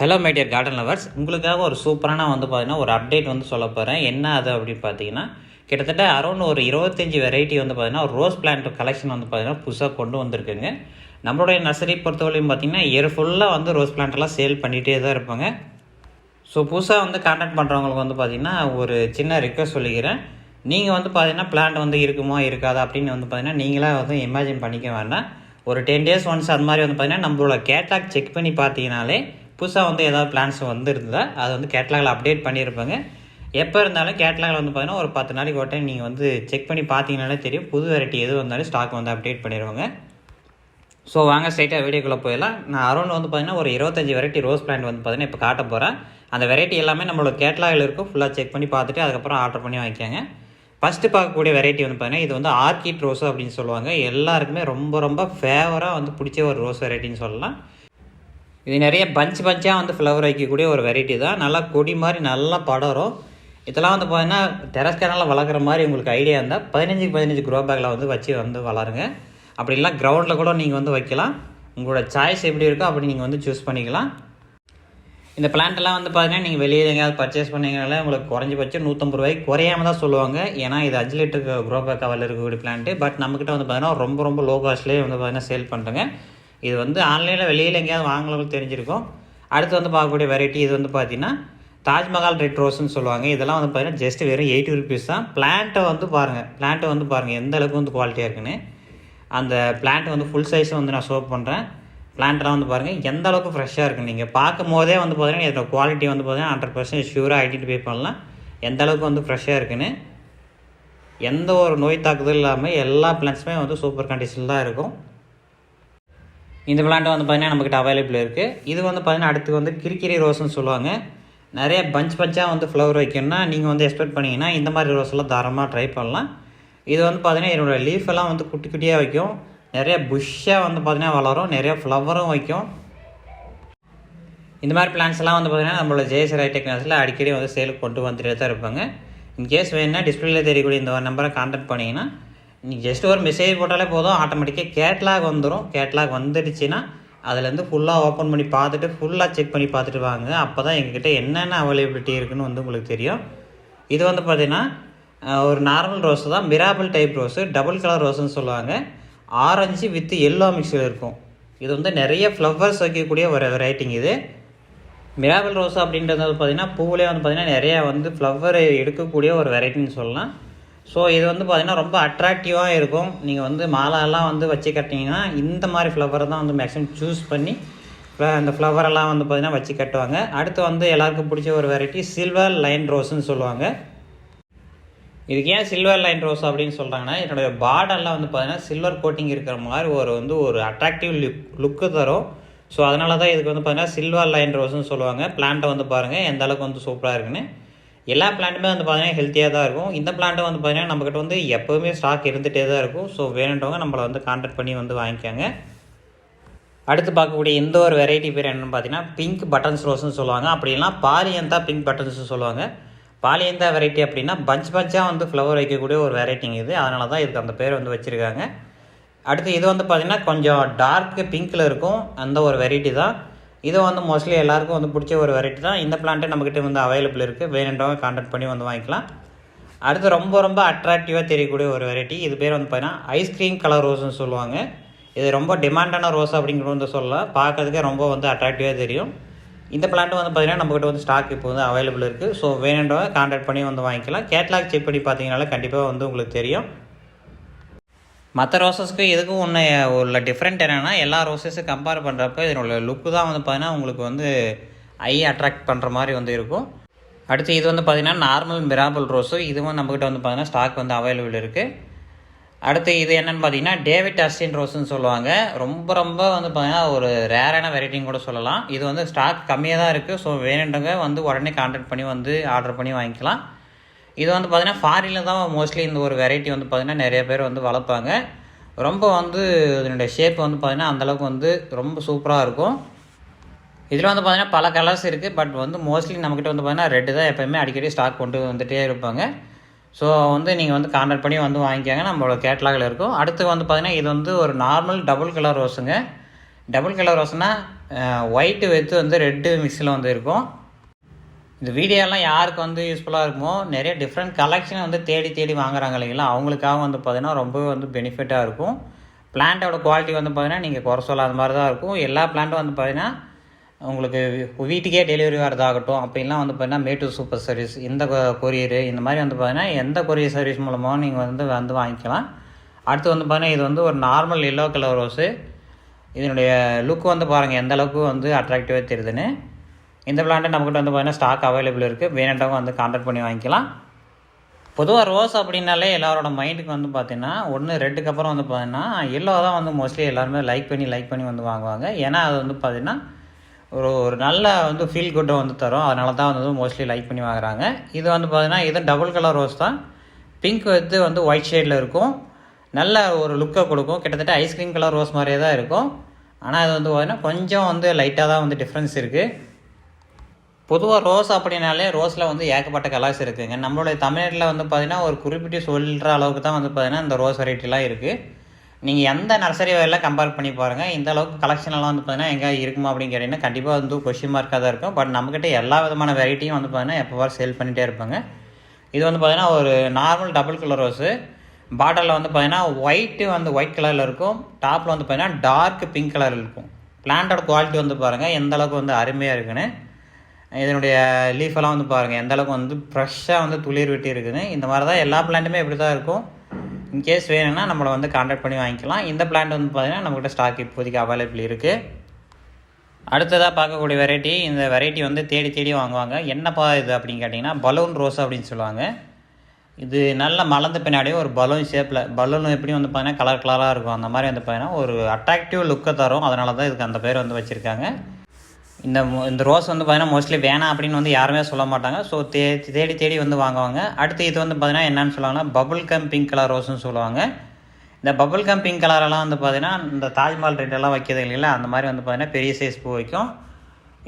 Hello my dear garden lovers உங்களுக்காக ஒரு சூப்பரான வந்து பார்த்தீங்கன்னா ஒரு அப்டேட் வந்து சொல்ல போகிறேன் என்ன அது அப்படின்னு பார்த்தீங்கன்னா கிட்டத்தட்ட அரௌண்ட் ஒரு இருபத்தஞ்சி வெரைட்டி வந்து பார்த்தீங்கன்னா ரோஸ் பிளான்ட் கலெக்ஷன் வந்து பார்த்திங்கன்னா புதுசாக கொண்டு வந்திருக்குங்க. நம்மளுடைய நர்சரி பொறுத்தவரையும் பார்த்தீங்கன்னா இயர் ஃபுல்லாக வந்து ரோஸ் பிளான்ட்லாம் சேல் பண்ணிகிட்டே தான் இருப்பாங்க. ஸோ புதுசாக வந்து கான்டாக்ட் பண்ணுறவங்களுக்கு வந்து பார்த்திங்கன்னா ஒரு சின்ன ரிக்வஸ்ட் சொல்லிக்கிறேன். நீங்கள் வந்து பார்த்தீங்கன்னா பிளான்ட் வந்து இருக்குமா இருக்காதா அப்படின்னு வந்து பார்த்தீங்கன்னா நீங்களாக வந்து இமேஜின் பண்ணிக்க வேண்டாம். ஒரு டென் டேஸ் ஒன்ஸ் அது மாதிரி வந்து பார்த்திங்கன்னா நம்மளோட கேட்டாக் செக் பண்ணி பார்த்தீங்கனாலே புதுசாக வந்து ஏதாவது பிளான்ஸ் வந்துருந்தா அதை வந்து கேட்லாகில் அப்டேட் பண்ணியிருப்பாங்க. எப்போ இருந்தாலும் கேட்லாகில் வந்து பார்த்தீங்கன்னா ஒரு பத்து நாளைக்கு ஒரு டைம் நீங்கள் வந்து செக் பண்ணி பார்த்தீங்கனாலே தெரியும் புது வெரைட்டி எது வந்தாலும் ஸ்டாக் வந்து அப்டேட் பண்ணிடுவாங்க. ஸோ வாங்க ஸ்ட்ரைட்டாக வீடியோக்குள்ளே போயிடலாம். நான் அரௌண்ட் வந்து பார்த்தீங்கன்னா ஒரு இருபத்தஞ்சி வெரைட்டி ரோஸ் பிளான்ட் வந்து பார்த்தீங்கன்னா இப்போ காட்ட போகிறேன் அந்த வெரைட்டி எல்லாமே நம்மளோட கேட்லாகில் இருக்கும். ஃபுல்லாக செக் பண்ணி பார்த்துட்டு அதுக்கப்புறம் ஆர்டர் பண்ணி வாங்கிக்கோங்க. ஃபஸ்ட்டு பார்க்கக்கூடிய வெரைட்டி வந்து பார்த்தீங்கன்னா இது வந்து ஆர்கிட் ரோஸ் அப்படின்னு சொல்லுவாங்க. எல்லாருக்குமே ரொம்ப ரொம்ப ஃபேவராக வந்து பிடிச்ச ஒரு ரோஸ் வெரைட்டின்னு சொல்லலாம். இது நிறைய பஞ்ச் பஞ்சாக வந்து ஃப்ளவர் வைக்கக்கூடிய ஒரு வெரைட்டி தான். நல்லா கொடி மாதிரி நல்லா படரும் இதெல்லாம் வந்து பார்த்தீங்கன்னா டெரஸ் கேனலில் வளர்க்குற மாதிரி உங்களுக்கு ஐடியா இருந்தால் பதினஞ்சுக்கு பதினஞ்சு க்ரோ பேக்கில் வந்து வச்சு வந்து வளருங்க. அப்படி இல்லை கிரவுண்டில் கூட நீங்கள் வந்து வைக்கலாம். உங்களோட சாய்ஸ் எப்படி இருக்கோ அப்படி நீங்கள் வந்து சூஸ் பண்ணிக்கலாம். இந்த பிளான்ட்லாம் எல்லாம் வந்து பார்த்தீங்கன்னா நீங்கள் வெளியே எங்கேயாவது பர்ச்சேஸ் பண்ணிங்கனால உங்களுக்கு குறைஞ்சபட்சம் நூற்றம்பது ரூபாய்க்கு குறையாம தான் சொல்லுவாங்க. ஏன்னா இது அஞ்சு லிட்டருக்கு க்ரோ பேக் கவரில் இருக்கக்கூடிய பிளான்ட்டு பட் நம்மக்கிட்ட வந்து பார்த்தீங்கன்னா ரொம்ப ரொம்ப லோ காஸ்ட்லேயே வந்து பார்த்தீங்கன்னா சேல் பண்ணுறேங்க இது வந்து ஆன்லைனில் வெளியில் எங்கேயாவது வாங்கினவங்களுக்கு தெரிஞ்சிருக்கும். அடுத்து வந்து பார்க்கக்கூடிய வெரைட்டி இது வந்து பார்த்தீங்கன்னா தாஜ்மஹால் ரெட் ரோஸ்னு சொல்லுவாங்க. இதெல்லாம் வந்து பார்த்தீங்கன்னா ஜஸ்ட் வெறும் எயிட்டி ருபீஸ் தான். பிளான்ட்டை வந்து பாருங்கள் பிளான்ட்டை வந்து பாருங்கள் எந்த அளவுக்கு வந்து குவாலிட்டியாக இருக்குன்னு. அந்த பிளான்ட் வந்து ஃபுல் சைஸ் வந்து நான் ஷோ பண்ணுறேன் பிளான்ட்லாம் வந்து பாருங்கள் எந்த அளவுக்கு ஃப்ரெஷ்ஷாக இருக்குது நீங்கள் பார்க்கும் போதே வந்து பார்த்தீங்கன்னா இதோட குவாலிட்டி வந்து பார்த்தீங்கன்னா ஹண்ட்ரட் பர்சன்ட் ஷூராக ஐடென்டிஃபை பண்ணலாம். எந்த அளவுக்கு வந்து ஃப்ரெஷ்ஷாக இருக்குன்னு. எந்த ஒரு நோய் தாக்குதல் இல்லாமல் எல்லா பிளான்ட்ஸுமே வந்து சூப்பர் கண்டிஷனில் தான் இருக்கும். இந்த பிளான்ட் வந்து பார்த்திங்கன்னா நம்மக்கிட்ட அவைலபிள் இருக்குது இது வந்து பார்த்தீங்கன்னா அடுத்து வந்து கிரிக்கிரி ரோஸ்னு சொல்லுவாங்க. நிறைய பஞ்ச் பஞ்சாக வந்து ஃப்ளவர் வைக்கணும்னா நீங்கள் வந்து எக்ஸ்பெக்ட் பண்ணிங்கன்னா இந்த மாதிரி ரோஸ்லாம் தாராளமாக ட்ரை பண்ணலாம். இது வந்து பார்த்திங்கன்னா என்னோடய லீஃப் எல்லாம் வந்து குட்டி குட்டியாக வைக்கும். நிறைய புஷ்ஷாக வந்து பார்த்திங்கன்னா வளரும். நிறைய ஃப்ளவரும் வைக்கும். இந்த மாதிரி பிளான்ஸ்லாம் வந்து பார்த்திங்கன்னா நம்மளோட ஜேஎஸ் டெக்னாலஜியில் அடிக்கடி வந்து சேலுக்கு கொண்டு வந்துட்டு தான் இருப்பாங்க. இன்கேஸ் வேணுன்னா டிஸ்பிளேல தெரியக்கூடிய இந்த நம்பரை கான்டாக்ட் பண்ணிங்கன்னா நீங்கள் ஜஸ்ட் ஒரு மெசேஜ் போட்டாலே போதும் ஆட்டோமேட்டிக்காக கேட்லாக் வந்துடும் கேட்லாக் வந்துடுச்சுன்னா அதுலேருந்து ஃபுல்லாக ஓப்பன் பண்ணி பார்த்துட்டு ஃபுல்லாக செக் பண்ணி பார்த்துட்டு வாங்க. அப்போ தான் எங்ககிட்ட என்னென்ன அவைலபிலிட்டி இருக்குன்னு வந்து உங்களுக்கு தெரியும். இது வந்து பார்த்தீங்கன்னா ஒரு நார்மல் ரோஸ் தான். மிராபிள் டைப் ரோஸு டபுள் கலர் ரோஸ்னு சொல்லுவாங்க. ஆரஞ்சு வித் எல்லோ மிக்ஸில் இருக்கும். இது வந்து நிறைய ஃப்ளவர்ஸ் வைக்கக்கூடிய ஒரு வெரைட்டிங் இது. மிராபிள் ரோஸ் அப்படின்றது வந்து பார்த்திங்கன்னா பூவிலே வந்து பார்த்திங்கன்னா நிறையா வந்து ஃப்ளவர் எடுக்கக்கூடிய ஒரு வெரைட்டின்னு சொல்லலாம். ஸோ இது வந்து பார்த்திங்கன்னா ரொம்ப அட்ராக்டிவாக இருக்கும். நீங்கள் வந்து மாலாலாம் வந்து வச்சு கட்டிங்கன்னா இந்த மாதிரி ஃப்ளவரை தான் வந்து மேக்ஸிமம் சூஸ் பண்ணி அந்த ஃப்ளவரெல்லாம் வந்து பார்த்திங்கன்னா வச்சு கட்டுவாங்க. அடுத்து வந்து எல்லாருக்கும் பிடிச்ச ஒரு வெரைட்டி சில்வர் லைன் ரோஸ்ன்னு சொல்லுவாங்க. இதுக்கு ஏன் சில்வர் லைன் ரோஸ் அப்படின்னு சொல்கிறாங்கன்னா என்னுடைய பார்டர்லாம் வந்து பார்த்தீங்கன்னா சில்வர் கோட்டிங் இருக்கிற மாதிரி ஒரு வந்து ஒரு அட்ராக்டிவ் லுக் லுக்கு தரும். ஸோ அதனால தான் இதுக்கு வந்து பார்த்திங்கன்னா சில்வர் லைன் ரோஸ்ன்னு சொல்லுவாங்க. பிளான்ட்டை வந்து பாருங்கள் எந்த அளவுக்கு வந்து சூப்பராக இருக்குன்னு. எல்லா பிளான்ட்டுமே வந்து பார்த்தீங்கன்னா ஹெல்த்தியாக தான் இருக்கும். இந்த பிளான்ட்டு வந்து பார்த்தீங்கன்னா நம்மக்கிட்ட வந்து எப்போவுமே ஸ்டாக் இருந்துகிட்டே தான் இருக்கும். ஸோ வேணுன்றவங்க நம்மளை வந்து கான்டாக்ட் பண்ணி வந்து வாங்கிக்கோங்க. அடுத்து பார்க்கக்கூடிய இந்த ஒரு வெரைட்டி பேர் என்னென்னு பார்த்தீங்கன்னா பிங்க் பட்டன்ஸ் ரோஸ்னு சொல்லுவாங்க. அப்படின்னா பாலியந்தா பிங்க் பட்டன்ஸ்னு சொல்லுவாங்க. பாலியந்தா வெரைட்டி அப்படின்னா பஞ்ச் பஞ்சாக வந்து ஃப்ளவர் வைக்கக்கூடிய ஒரு வெரைட்டிங்க இது. அதனால தான் இதுக்கு அந்த பேர் வந்து வச்சுருக்காங்க. அடுத்து இது வந்து பார்த்திங்கன்னா கொஞ்சம் டார்க் பிங்க்கில் இருக்கும். அந்த ஒரு வெரைட்டி தான். இது வந்து மோஸ்ட்லி எல்லாருக்கும் வந்து பிடிச்ச ஒரு வெரைட்டி தான். இந்த பிளான்ட்டு நம்மக்கிட்ட வந்து அவைலபிள் இருக்குது வேணுன்றவங்க கான்டாக்ட் பண்ணி வந்து வாங்கிக்கலாம். அடுத்து ரொம்ப ரொம்ப அட்ராக்டிவாக தெரியக்கூடிய ஒரு வெரைட்டி இது பேர் வந்து பார்த்தீங்கன்னா ஐஸ்கிரீம் கலர் ரோஸ்னு சொல்லுவாங்க. இது ரொம்ப டிமாண்டான ரோஸ் அப்படிங்கிறது வந்து சொல்லலாம் பார்க்கறதுக்கே ரொம்ப வந்து அட்ராக்டிவாக தெரியும். இந்த பிளான்ட் வந்து பார்த்தீங்கன்னா நம்மக்கிட்ட வந்து ஸ்டாக் இப்போ வந்து அவைலபிள் இருக்குது ஸோ வேணுன்றவங்க கான்டாக்ட் பண்ணி வந்து வாங்கிக்கலாம். கேட்லாக் செக் பண்ணி பார்த்தீங்கனால கண்டிப்பாக வந்து உங்களுக்கு தெரியும். மற்ற ரோசஸ்க்கு இதுக்கும் ஒன்று உள்ள டிஃப்ரெண்ட் என்னென்னா எல்லா ரோசஸும் கம்பேர் பண்ணுறப்ப இதனோட லுக்கு தான் வந்து பார்த்தீங்கன்னா உங்களுக்கு வந்து ஐ அட்ராக்ட் பண்ணுற மாதிரி வந்து இருக்கும். அடுத்து இது வந்து பார்த்திங்கன்னா நார்மல் மிராபிள் ரோஸு இதுவும் நம்மக்கிட்ட வந்து பார்த்தீங்கன்னா ஸ்டாக் வந்து அவைலபிள் இருக்குது அடுத்து இது என்னென்னு பார்த்தீங்கன்னா டேவிட் அஸ்டின் ரோஸுன்னு சொல்லுவாங்க. ரொம்ப ரொம்ப வந்து பார்த்தீங்கன்னா ஒரு ரேரான வெரைட்டின்னு கூட சொல்லலாம். இது வந்து ஸ்டாக் கம்மியாக தான் இருக்குது ஸோ வேணுன்றவங்க வந்து உடனே கான்டாக்ட் பண்ணி வந்து ஆர்டர் பண்ணி வாங்கிக்கலாம். இது வந்து பார்த்தீங்கன்னா ஃபாரினில் தான் மோஸ்ட்லி இந்த ஒரு வெரைட்டி வந்து பார்த்தீங்கன்னா நிறைய பேர் வந்து வளர்ப்பாங்க. ரொம்ப வந்து இதனுடைய ஷேப் வந்து பார்த்திங்கன்னா அந்தளவுக்கு வந்து ரொம்ப சூப்பராக இருக்கும். இதில் வந்து பார்த்திங்கன்னா பல கலர்ஸ் இருக்குது பட் வந்து மோஸ்ட்லி நம்மக்கிட்ட வந்து பார்த்தீங்கன்னா ரெட்டு தான் எப்போயுமே அடிக்கடி ஸ்டாக் கொண்டு வந்துகிட்டே இருப்பாங்க. ஸோ வந்து நீங்கள் வந்து கான்டாக்ட் பண்ணி வந்து வாங்கிக்காங்க. நம்மளோட கேட்லாகில் இருக்கும். அடுத்து வந்து பார்த்திங்கன்னா இது வந்து ஒரு நார்மல் டபுள் கலர் ரோஸுங்க டபுள் கலர் ரோஸ்னால் ஒயிட்டு வித்து வந்து ரெட்டு மிக்ஸில் வந்து இருக்கும். இந்த வீடியோலாம் யாருக்கு வந்து யூஸ்ஃபுல்லாக இருக்குமோ நிறைய டிஃப்ரெண்ட் கலெக்ஷன் வந்து தேடி தேடி வாங்குறாங்க இல்லைங்களா? அவங்களுக்காக வந்து பார்த்தீங்கன்னா ரொம்பவே வந்து பெனிஃபிட்டாக இருக்கும். பிளான்ட்டோட குவாலிட்டி வந்து பார்த்தீங்கன்னா நீங்கள் குறை சொல்லாத மாதிரி தான் இருக்கும். எல்லா பிளான்ட்டும் வந்து பார்த்தீங்கன்னா உங்களுக்கு வீட்டுக்கே டெலிவரி வரதாகட்டும் அப்படின்லாம் வந்து பார்த்தீங்கன்னா மேட்டு சூப்பர் சர்வீஸ் இந்த கொரியர் இந்த மாதிரி வந்து பார்த்தீங்கன்னா எந்த கொரியர் சர்வீஸ் மூலமாக நீங்கள் வந்து வந்து வாங்கிக்கலாம். அடுத்து வந்து பார்த்தீங்கன்னா இது வந்து ஒரு நார்மல் எல்லோ கலர் ரோஸு இதனுடைய லுக் வந்து பாருங்கள் எந்த அளவுக்கு வந்து அட்ராக்டிவாக தெரியுதுன்னு. இந்த பிளான்ட் நம்மக்கிட்ட வந்து பார்த்தீங்கன்னா ஸ்டாக் அவைலபிள் இருக்குது வேணுன்றவங்க வந்து கான்டாக்ட் பண்ணி வாங்கிக்கலாம். பொதுவாக ரோஸ் அப்படின்னாலே எல்லாரோட மைண்டுக்கு வந்து பார்த்திங்கன்னா ஒன்று ரெட்டுக்கு அப்புறம் வந்து பார்த்திங்கன்னா எல்லோ தான் வந்து மோஸ்ட்லி எல்லாருமே லைக் பண்ணி லைக் பண்ணி வந்து வாங்குவாங்க. ஏன்னா அது வந்து பார்த்திங்கன்னா ஒரு ஒரு நல்ல வந்து ஃபீல் குட்டை வந்து தரும். அதனால தான் வந்து மோஸ்ட்லி லைக் பண்ணி வாங்குறாங்க. இது வந்து பார்த்திங்கன்னா இது டபுள் கலர் ரோஸ் தான். பிங்க் வந்து வந்து ஒயிட் ஷேடில் இருக்கும். நல்ல ஒரு லுக்கை கொடுக்கும். கிட்டத்தட்ட ஐஸ்கிரீம் கலர் ரோஸ் மாதிரியே தான் இருக்கும். ஆனால் அது வந்து பார்த்திங்கன்னா கொஞ்சம் வந்து லைட்டாக தான் வந்து டிஃப்ரென்ஸ் இருக்குது பொதுவாக ரோஸ் அப்படின்னாலே ரோஸில் வந்து ஏகப்பட்ட கலர்ஸ் இருக்குதுங்க நம்மளுடைய தமிழ்நாட்டில் வந்து பார்த்தீங்கன்னா ஒரு குறிப்பிட்டு சொல்கிற அளவுக்கு தான் வந்து பார்த்தீங்கன்னா இந்த ரோஸ் வெரைட்டிலாம் இருக்குது நீங்கள் எந்த நர்சரி வகையில் கம்பேர் பண்ணி பாருங்கள் இந்த அளவுக்கு கலெக்ஷன்லாம் எல்லாம் வந்து பார்த்தீங்கன்னா எங்கே இருக்குமா அப்படின்னு கேட்டிங்கன்னா கண்டிப்பாக வந்து கொஷின் மார்க்காக தான் இருக்கும். பட் நம்மக்கிட்ட எல்லா விதமான வெரைட்டியும் வந்து பார்த்திங்கன்னா எப்போ சேல் பண்ணிகிட்டே இருப்பாங்க. இது வந்து பார்த்திங்கன்னா ஒரு நார்மல் டபுள் கலர் ரோஸு பாட்டலில் வந்து பார்த்திங்கன்னா ஒயிட்டு வந்து ஒயிட் கலரில் இருக்கும். டாப்பில் வந்து பார்த்திங்கன்னா டார்க் பிங்க் கலரில் இருக்கும். பிளான்ட்டோட குவாலிட்டி வந்து பாருங்கள் எந்த அளவுக்கு வந்து அருமையாக இருக்குன்னு. இதனுடைய லீஃப் எல்லாம் வந்து பாருங்கள் எந்த அளவுக்கு வந்து ஃப்ரெஷ்ஷாக வந்து துளிர் விட்டு இருக்குது. இந்த மாதிரி தான் எல்லா பிளான்ட்டுமே இப்படி தான் இருக்கும். இன்கேஸ் வேணும்னா நம்மளை வந்து காண்டாக்ட் பண்ணி வாங்கிக்கலாம். இந்த பிளான்ட் வந்து பார்த்தீங்கன்னா நம்மக்கிட்ட ஸ்டாக் இப்போதைக்கு அவைலபிள் இருக்குது அடுத்ததாக பார்க்கக்கூடிய வெரைட்டி இந்த வெரைட்டி வந்து தேடி தேடி வாங்குவாங்க. என்னப்பா இது அப்படின்னு கேட்டிங்கன்னா பலூன் ரோஸ் அப்படின்னு சொல்லுவாங்க. இது நல்ல மலர்ந்த பின்னாடியே ஒரு பலூன் ஷேப்பில் பலூன் எப்படி வந்து பார்த்தீங்கன்னா கலர் கலராக இருக்கும். அந்த மாதிரி வந்து பார்த்தீங்கன்னா ஒரு அட்ராக்டிவ் லுக்கை தரும். அதனால தான் இதுக்கு அந்த பேர் வந்து வச்சுருக்காங்க. இந்த இந்த ரோஸ் வந்து பார்த்தீங்கன்னா மோஸ்ட்லி வேணாம் அப்படின்னு வந்து யாருமே சொல்ல மாட்டாங்க. ஸோ தே தேடி தேடி வந்து வாங்குவாங்க. அடுத்து இது வந்து பார்த்தீங்கன்னா என்னன்னு சொல்லுவாங்கன்னா பபுள் கம் பிங்க் கலர் ரோஸ்னு சொல்லுவாங்க. இந்த பபுள் கம் பிங்க் கலரெல்லாம் வந்து பார்த்தீங்கன்னா இந்த தாஜ்மஹால் ரெட்டெல்லாம் வைக்கிறது இல்லைங்களா அந்த மாதிரி வந்து பார்த்தீங்கன்னா பெரிய சைஸ் பூ வைக்கும்.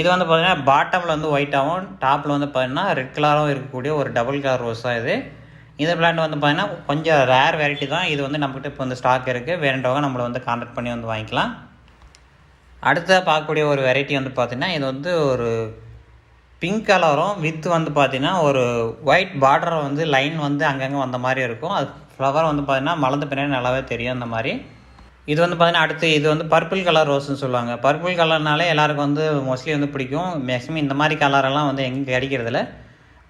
இது வந்து பார்த்தீங்கன்னா பாட்டமில் வந்து ஒயிட்டாகவும் டாப்பில் வந்து பார்த்தீங்கன்னா ரெட் கலராகவும் இருக்கக்கூடிய ஒரு டபுள் கலர் ரோஸ் தான் இது. இந்த பிளான்ட் வந்து பார்த்தீங்கன்னா கொஞ்சம் ரேர் வெரைட்டி தான். இது வந்து நம்மகிட்ட இப்போ வந்து ஸ்டாக் இருக்குது வேணுன்றவங்க நம்மளை வந்து கான்டாக்ட் பண்ணி வந்து வாங்கிக்கலாம். அடுத்ததாக பார்க்கக்கூடிய ஒரு வெரைட்டி வந்து பார்த்திங்கன்னா இது வந்து ஒரு பிங்க் கலரும் வித் வந்து பார்த்திங்கன்னா ஒரு ஒயிட் பார்டர் வந்து லைன் வந்து அங்கங்கே வந்த மாதிரி இருக்கும். அது ஃப்ளவர் வந்து பார்த்திங்கன்னா மலர்ந்த பின்னாடி நல்லாவே தெரியும் அந்த மாதிரி. இது வந்து பார்த்திங்கன்னா அடுத்து இது வந்து பர்பிள் கலர் ரோஸ்னு சொல்லுவாங்க. பர்பிள் கலர்னாலே எல்லாருக்கும் வந்து மோஸ்ட்லி வந்து பிடிக்கும். மேக்ஸிமம் இந்த மாதிரி கலரெல்லாம் வந்து எங்கே கிடைக்கிறதில்ல.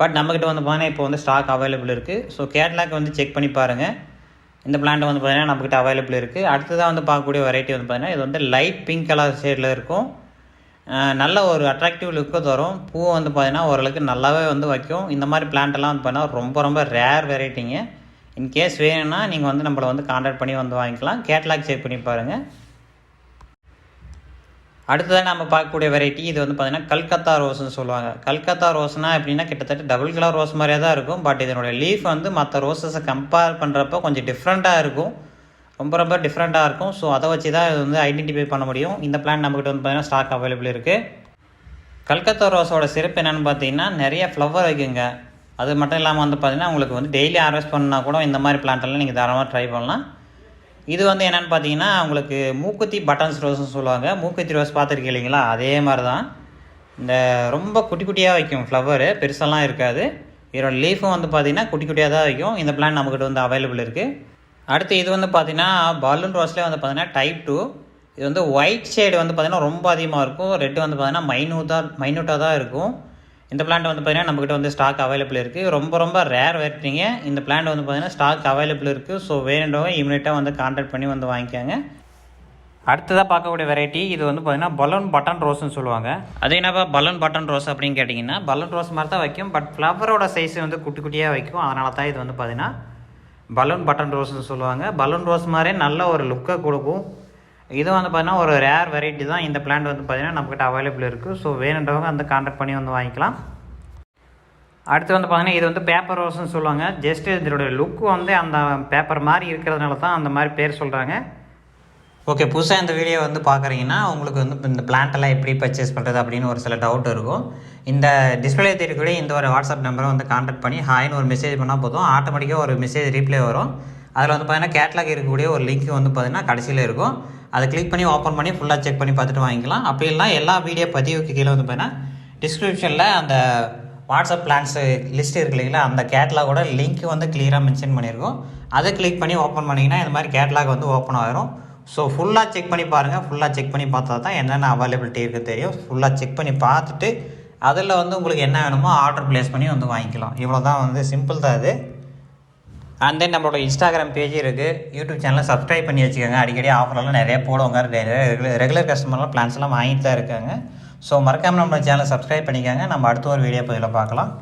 பட் நம்மக்கிட்ட வந்து பார்த்திங்கன்னா இப்போ வந்து ஸ்டாக் அவைலபிள் இருக்குது ஸோ கேட்லாக் வந்து செக் பண்ணி பாருங்கள் இந்த பிளான்ட் வந்து பார்த்தீங்கன்னா நம்மக்கிட்ட அவைலபிள் இருக்குது அடுத்ததாக வந்து பார்க்கக்கூடிய வெரைட்டி வந்து பார்த்திங்கன்னா இது வந்து லைட் பிங்க் கலர் ஷேடில் இருக்கும். நல்ல ஒரு அட்ராக்டிவ் லுக்கு தரும். பூ வந்து பார்த்திங்கன்னா ஓரளவுக்கு நல்லாவே வந்து வைக்கும். இந்த மாதிரி plant வந்து பார்த்திங்கன்னா ரொம்ப ரொம்ப ரேர் வெரைட்டிங்க இன்கேஸ் வேணும்னா நீங்கள் வந்து நம்மளை வந்து கான்டாக்ட் பண்ணி வந்து வாங்கிக்கலாம். கேட்லாக் செக் பண்ணி பாருங்கள் அடுத்ததாக நம்ம பார்க்கக்கூடிய வெரைட்டி இது வந்து பார்த்தீங்கன்னா கல்கத்தா ரோஸ்னு சொல்லுவாங்க. கல்கத்தா ரோஸ்னா எப்படின்னா கிட்டத்தட்ட டபுள் கலர் ரோஸ் மாதிரியே தான் இருக்கும். பட் இதனுடைய லீஃப் வந்து மற்ற ரோஸஸை கம்பேர் பண்ணுறப்ப கொஞ்சம் டிஃப்ரெண்ட்டாக இருக்கும். ரொம்ப ரொம்ப டிஃப்ரெண்ட்டாக இருக்கும். ஸோ அதை வச்சு தான் இது வந்து ஐடென்டிஃபை பண்ண முடியும். இந்த பிளான் நம்மக்கிட்ட வந்து பார்த்தீங்கன்னா ஸ்டாக் அவைலபிள் இருக்குது கல்கத்தா ரோஸோட சிறப்பு என்னென்னு பார்த்தீங்கன்னா நிறைய ஃப்ளவர் வைக்குங்க அது மட்டும் இல்லாமல் வந்து பார்த்தீங்கன்னா உங்களுக்கு வந்து டெய்லி ஹார்வெஸ்ட் பண்ணால் கூட இந்த மாதிரி பிளான்ட்டெல்லாம் நீங்கள் தாராளமாக ட்ரை பண்ணலாம். இது வந்து என்னென்னு பார்த்தீங்கன்னா உங்களுக்கு மூக்குத்தி பட்டன்ஸ் ரோஸ்னு சொல்லுவாங்க. மூக்குத்தி ரோஸ் பார்த்துருக்கீங்க இல்லைங்களா? அதே மாதிரி தான் இந்த ரொம்ப குட்டி குட்டியாக வைக்கும் ஃப்ளவரு பெருசெல்லாம் இருக்காது. இதோட லீஃபும் வந்து பார்த்தீங்கன்னா குட்டி குட்டியாக தான் வைக்கும். இந்த பிளான் நம்மக்கிட்ட வந்து அவைலபிள் இருக்குது அடுத்து இது வந்து பார்த்தீங்கன்னா பலூன் ரோஸ்லேயே வந்து பார்த்தீங்கன்னா டைப் டூ இது வந்து ஒயிட் ஷேடு வந்து பார்த்தீங்கன்னா ரொம்ப அதிகமாக இருக்கும். ரெட்டு வந்து பார்த்தீங்கன்னா மைனூட்டாக மைனூட்டாக தான் இருக்கும். இந்த பிளான்ட் வந்து பார்த்தீங்கன்னா நம்மக்கிட்ட வந்து ஸ்டாக் அவைலபிள் இருக்குது ரொம்ப ரொம்ப ரேர் வெரைட்டிங்க இந்த பிளான்ட் வந்து பார்த்தீங்கன்னா ஸ்டாக் அவைலபிள் இருக்குது ஸோ வேணுன்றவங்க இமீடியட்டாக வந்து கான்டாக்ட் பண்ணி வந்து வாங்கிக்கோங்க. அடுத்ததாக பார்க்கக்கூடிய வெரைட்டி இது வந்து பார்த்தீங்கன்னா பலூன் பட்டன் ரோஸ்னு சொல்லுவாங்க. அது என்னப்பா பலூன் பட்டன் ரோஸ் அப்படின்னு கேட்டிங்கன்னா பலூன் ரோஸ் மாதிரி தான் வைக்கும். பட் ஃப்ளவரோட சைஸ் வந்து குட்டி குட்டியாக வைக்கும். அதனால தான் இது வந்து பார்த்தீங்கன்னா பலூன் பட்டன் ரோஸ்னு சொல்லுவாங்க. பலூன் ரோஸ் மாதிரியே நல்ல ஒரு லுக்கை கொடுக்கும். இது வந்து பார்த்தீங்கன்னா ஒரு ரேர் வெரைட்டி தான். இந்த பிளான்ட் வந்து பார்த்தீங்கன்னா நம்மக்கிட்ட அவைலபிள் இருக்குது ஸோ வேணுன்றவங்க வந்து கான்டாக்ட் பண்ணி வந்து வாங்கிக்கலாம். அடுத்து வந்து பார்த்தீங்கன்னா இது வந்து பேப்பர் ரோஸ்னு சொல்லுவாங்க. ஜஸ்ட் இதனுடைய லுக் வந்து அந்த பேப்பர் மாதிரி இருக்கிறதுனால தான் அந்த மாதிரி பேர் சொல்கிறாங்க ஓகே புதுசாக இந்த வீடியோ வந்து பார்க்குறீங்கன்னா உங்களுக்கு வந்து இந்த பிளான்ட்டெல்லாம் எப்படி பர்ச்சேஸ் பண்ணுறது அப்படின்னு ஒரு சில டவுட் இருக்கும். இந்த டிஸ்பிளே தெரியக்கூடிய இந்த ஒரு வாட்ஸ்அப் நம்பரை வந்து கான்டாக்ட் பண்ணி ஹாய்னு ஒரு மெசேஜ் பண்ணால் போதும். ஆட்டோமேட்டிக்காக ஒரு மெசேஜ் ரீப்ளே வரும். அதில் வந்து பார்த்தீங்கன்னா கேட்லாக் இருக்கக்கூடிய ஒரு லிங்க் வந்து பார்த்தீங்கன்னா கடைசியில் இருக்கும். அதை கிளிக் பண்ணி ஓப்பன் பண்ணி ஃபுல்லாக செக் பண்ணி பார்த்துட்டு வாங்கிக்கலாம். அப்படி இல்லைனா எல்லா வீடியோ பதிவுக்கு கீழே வந்து பார்த்தீங்கன்னா டிஸ்கிரிப்ஷனில் அந்த வாட்ஸ்அப் பிளான்ஸு லிஸ்ட் இருக்கு இல்லைங்களா அந்த கேட்லாகோட லிங்க் வந்து கிளியராக மென்ஷன் பண்ணியிருக்கோம் அதை கிளிக் பண்ணி ஓப்பன் பண்ணிங்கன்னா இந்த மாதிரி கேட்லாக் வந்து ஓப்பன் ஆகிரும் ஸோ ஃபுல்லாக செக் பண்ணி பாருங்கள் ஃபுல்லாக செக் பண்ணி பார்த்தா தான் என்னென்ன அவைலபிலிட்டி இருக்குது தெரியும். ஃபுல்லாக செக் பண்ணி பார்த்துட்டு அதில் வந்து உங்களுக்கு என்ன வேணுமோ ஆர்டர் ப்ளேஸ் பண்ணி வந்து வாங்கிக்கலாம். இவ்வளோ தான் வந்து சிம்பிள் தான் இது. அண்ட் தென் நம்மளோட இன்ஸ்டாகிராம் பேஜ் இருக்குது யூடியூப் சேனலை சப்ஸ்கிரைப் பண்ணி வச்சுக்கோங்க. அடிக்கடி ஆஃபர்லாம் நிறைய போடுவாங்க. ரெகுலர் ரெகுலர் கஸ்டமர்லாம் பிளான்ஸ்லாம் வாங்கிட்டு தான் இருக்காங்க. ஸோ மறக்காமல் நம்ம சேனலை சப்ஸ்கிரைப் பண்ணிக்கோங்க. நம்ம அடுத்த ஒரு வீடியோ பதிவில் பார்க்கலாம்.